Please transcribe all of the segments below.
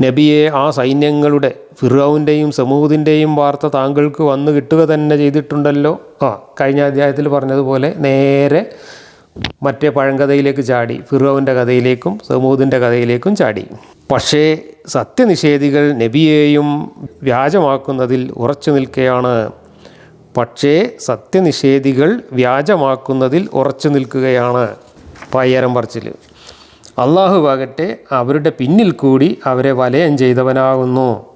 നബിയെ ആ സൈന്യങ്ങളുടെ ഫിറൌന്റെയും സമൂഹത്തിന്റെയും വാർത്ത താങ്കൾക്ക് വന്ന് കിട്ടുക തന്നെ ചെയ്തിട്ടുണ്ടല്ലോ? ആ കഴിഞ്ഞ അധ്യായത്തിൽ പറഞ്ഞതുപോലെ നേരെ മറ്റേ പഴങ്കഥയിലേക്ക് ചാടി ഫിറോവിന്റെ കഥയിലേക്കും സമൂദിന്റെ കഥയിലേക്കും ചാടി. പക്ഷേ സത്യനിഷേധികൾ നബിയെയും വ്യാജമാക്കുന്നതിൽ ഉറച്ചു നിൽക്കുകയാണ്. പക്ഷേ സത്യനിഷേധികൾ വ്യാജമാക്കുന്നതിൽ ഉറച്ചു നിൽക്കുകയാണ്. പയ്യരം പറച്ചിൽ അള്ളാഹുവാകട്ടെ അവരുടെ പിന്നിൽ കൂടി അവരെ വലയം ചെയ്തവനാകുന്നു.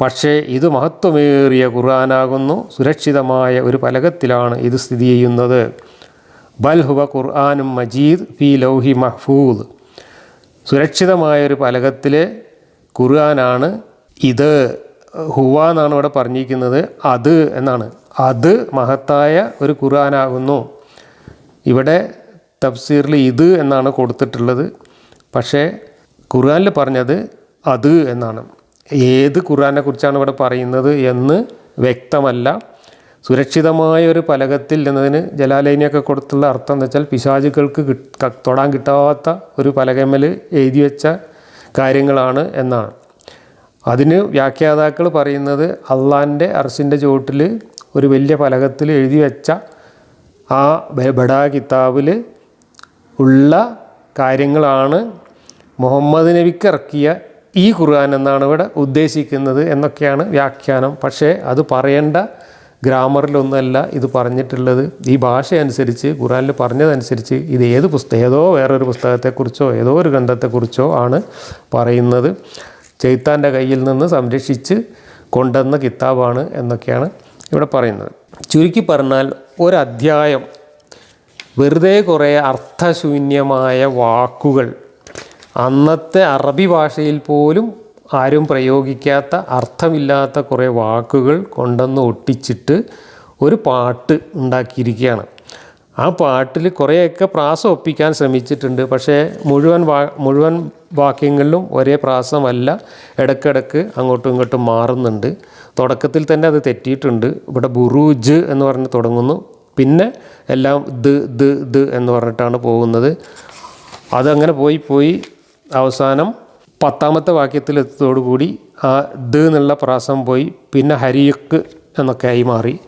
പക്ഷേ ഇത് മഹത്വമേറിയ ഖുർആനാകുന്നു. സുരക്ഷിതമായ ഒരു ഫലകത്തിലാണ് ഇത് സ്ഥിതി ചെയ്യുന്നത്. ബൽ ഹുവ ഖുർആാനും മജീദ് ഫി ലൗഹി മഹ്ഫൂദ്. സുരക്ഷിതമായ ഒരു ഫലകത്തിലെ ഖുർആനാണ് ഇത്. ഹുവ എന്നാണ് ഇവിടെ പറഞ്ഞിരിക്കുന്നത്. അത് എന്നാണ്. അത് മഹത്തായ ഒരു ഖുർആനാകുന്നു. ഇവിടെ തഫ്സീറിൽ ഇത് എന്നാണ് കൊടുത്തിട്ടുള്ളത്. പക്ഷേ ഖുർആാനിൽ പറഞ്ഞത് അത് എന്നാണ്. ഏത് ഖുർആാനെ കുറിച്ചാണ് ഇവിടെ പറയുന്നത് എന്ന് വ്യക്തമല്ല. സുരക്ഷിതമായ ഒരു പലകത്തിൽ എന്നതിന് ജലാലൈനിയൊക്കെ കൊടുത്തുള്ള അർത്ഥം എന്ന് വെച്ചാൽ പിശാചുക്കൾക്ക് തൊടാൻ കിട്ടാത്ത ഒരു പലകമൽ എഴുതി വെച്ച കാര്യങ്ങളാണ് എന്നാണ്. അതിന് വ്യാഖ്യാതാക്കൾ പറയുന്നത് അള്ളാന്റെ അർസിന്റെ ചുവട്ടിൽ ഒരു വലിയ പലകത്തിൽ എഴുതി വെച്ച ആ ബഡാ കിതാബിൽ ഉള്ള കാര്യങ്ങളാണ് മുഹമ്മദ് നബിക്ക് ഇറക്കിയ ഈ ഖുർആൻ എന്നാണ് ഇവിടെ ഉദ്ദേശിക്കുന്നത് എന്നൊക്കെയാണ് വ്യാഖ്യാനം. പക്ഷേ അത് പറയേണ്ട ഗ്രാമറിലൊന്നുമല്ല ഇത് പറഞ്ഞിട്ടുള്ളത്. ഈ ഭാഷ അനുസരിച്ച് ഖുറാനിൽ പറഞ്ഞതനുസരിച്ച് ഇത് ഏത് പുസ്തകം ഏതോ വേറൊരു പുസ്തകത്തെക്കുറിച്ചോ ഏതോ ഒരു ഗ്രന്ഥത്തെക്കുറിച്ചോ ആണ് പറയുന്നത്. ചെയ്ത്താന്റെ കയ്യിൽ നിന്ന് സംരക്ഷിച്ച് കൊണ്ടുവന്ന കിതാബാണ് എന്നൊക്കെയാണ് ഇവിടെ പറയുന്നത്. ചുരുക്കി പറഞ്ഞാൽ ഒരധ്യായം വെറുതെ കുറേ അർത്ഥശൂന്യമായ വാക്കുകൾ അന്നത്തെ അറബി ഭാഷയിൽ പോലും ആരും പ്രയോഗിക്കാത്ത അർത്ഥമില്ലാത്ത കുറേ വാക്കുകൾ കൊണ്ടുവന്ന് ഒട്ടിച്ചിട്ട് ഒരു പാട്ട് ഉണ്ടാക്കിയിരിക്കുകയാണ്. ആ പാട്ടിൽ കുറേയൊക്കെ പ്രാസം ഒപ്പിക്കാൻ ശ്രമിച്ചിട്ടുണ്ട്. പക്ഷേ മുഴുവൻ വാ മുഴുവൻ വാക്യങ്ങളിലും ഒരേ പ്രാസമല്ല. ഇടയ്ക്കിടയ്ക്ക് അങ്ങോട്ടും ഇങ്ങോട്ടും മാറുന്നുണ്ട്. തുടക്കത്തിൽ തന്നെ അത് തെറ്റിയിട്ടുണ്ട്. ഇവിടെ ബുറൂജ് എന്ന് പറഞ്ഞ് തുടങ്ങുന്നു. പിന്നെ എല്ലാം ദ് ദ് ദ് എന്ന് പറഞ്ഞിട്ടാണ് പോകുന്നത്. അതങ്ങനെ പോയി പോയി അവസാനം പത്താമത്തെ വാക്യത്തിലെത്തതോടുകൂടി ആ ദ് എന്നുള്ള പ്രാസം പോയി പിന്നെ ഹരീക്ക് എന്നൊക്കെ ആയി മാറി.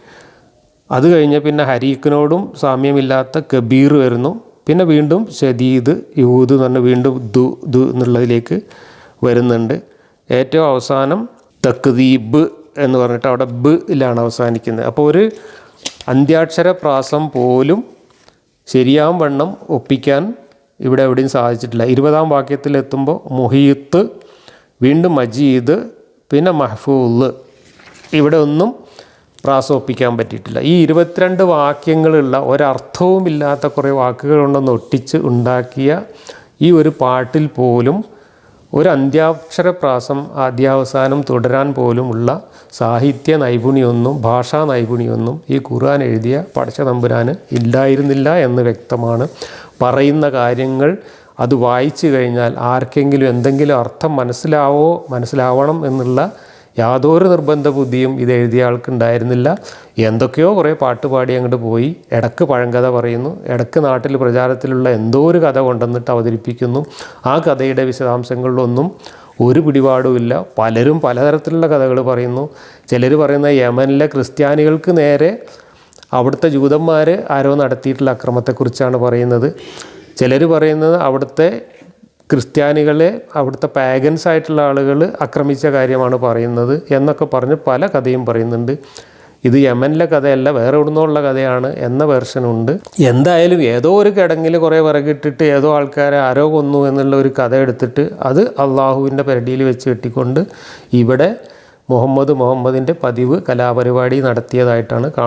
അത് കഴിഞ്ഞ് പിന്നെ ഹരീക്കിനോടും സാമ്യമില്ലാത്ത കബീർ വരുന്നു. പിന്നെ വീണ്ടും ഷദീദ് യൂദ് എന്ന് പറഞ്ഞ് വീണ്ടും ദു ദു എന്നുള്ളതിലേക്ക് വരുന്നുണ്ട്. ഏറ്റവും അവസാനം തക്ദീബ് എന്ന് പറഞ്ഞിട്ട് അവിടെ ബ് ലാണ് അവസാനിക്കുന്നത്. അപ്പോൾ ഒരു അന്ത്യാക്ഷര പ്രാസം പോലും ശരിയാം വണ്ണം ഒപ്പിക്കാൻ ഇവിടെ എവിടെയും സാധിച്ചിട്ടില്ല. ഇരുപതാം വാക്യത്തിലെത്തുമ്പോൾ മുഹീത്ത് വീണ്ടും മജീദ് പിന്നെ മഹ്ഫൂൽ ഇവിടെ ഒന്നും പ്രാസോപ്പിക്കാൻ പറ്റിയിട്ടില്ല. ഈ ഇരുപത്തിരണ്ട് വാക്യങ്ങളുള്ള ഒരർത്ഥവുമില്ലാത്ത കുറേ വാക്കുകൾ കൊണ്ടൊന്ന് ഒട്ടിച്ച് ഉണ്ടാക്കിയ ഈ ഒരു പാട്ടിൽ പോലും ഒരു അന്ത്യാക്ഷര പ്രാസം ആദ്യാവസാനം തുടരാൻ പോലുമുള്ള സാഹിത്യ നൈപുണ്യമൊന്നും ഭാഷാ നൈപുണ്യമൊന്നും ഈ ഖുർആൻ എഴുതിയ പടച്ച തമ്പുരാന് ഇല്ലായിരുന്നില്ല എന്ന് വ്യക്തമാണ്. പറയുന്ന കാര്യങ്ങൾ അത് വായിച്ചു കഴിഞ്ഞാൽ ആർക്കെങ്കിലും എന്തെങ്കിലും അർത്ഥം മനസ്സിലാവോ മനസ്സിലാവണം എന്നുള്ള യാതൊരു നിർബന്ധ ബുദ്ധിയും ഇത് എഴുതിയ ആൾക്ക് ഉണ്ടായിരുന്നില്ല. എന്തൊക്കെയോ കുറേ പാട്ട് പാടി അങ്ങോട്ട് പോയി. ഇടയ്ക്ക് പഴങ്കഥ പറയുന്നു. ഇടയ്ക്ക് നാട്ടിൽ പ്രചാരത്തിലുള്ള എന്തോ ഒരു കഥ കൊണ്ടുവന്നിട്ട് അവതരിപ്പിക്കുന്നു. ആ കഥയുടെ വിശദാംശങ്ങളിലൊന്നും ഒരു പിടിപാടുമില്ല പലരും പലതരത്തിലുള്ള കഥകൾ പറയുന്നു. ചിലർ പറയുന്ന യമനിലെ ക്രിസ്ത്യാനികൾക്ക് നേരെ അവിടുത്തെ ജൂതന്മാർ ആരോ നടത്തിയിട്ടുള്ള അക്രമത്തെക്കുറിച്ചാണ് പറയുന്നത്. ചിലർ പറയുന്നത് അവിടുത്തെ ക്രിസ്ത്യാനികളെ അവിടുത്തെ പാഗൻസ് ആയിട്ടുള്ള ആളുകൾ ആക്രമിച്ച കാര്യമാണ് പറയുന്നത് എന്നൊക്കെ പറഞ്ഞ് പല കഥയും പറയുന്നുണ്ട്. ഇത് യമനിലെ കഥയല്ല വേറെ എവിടുന്നുള്ള കഥയാണ് എന്ന വെർഷനുണ്ട് എന്തായാലും ഏതോ ഒരു കിടങ്ങിൽ കുറേ വിറകിട്ടിട്ട് ഏതോ ആൾക്കാരെ ആരോ കൊന്നു എന്നുള്ള ഒരു കഥ എടുത്തിട്ട് അത് അള്ളാഹുവിന്റെ പരിധിയിൽ വെച്ച് കെട്ടിക്കൊണ്ട് ഇവിടെ മുഹമ്മദ് മുഹമ്മദിന്റെ പതിവ് കലാപരിപാടി നടത്തിയതായിട്ടാണ് കാണുന്നത്.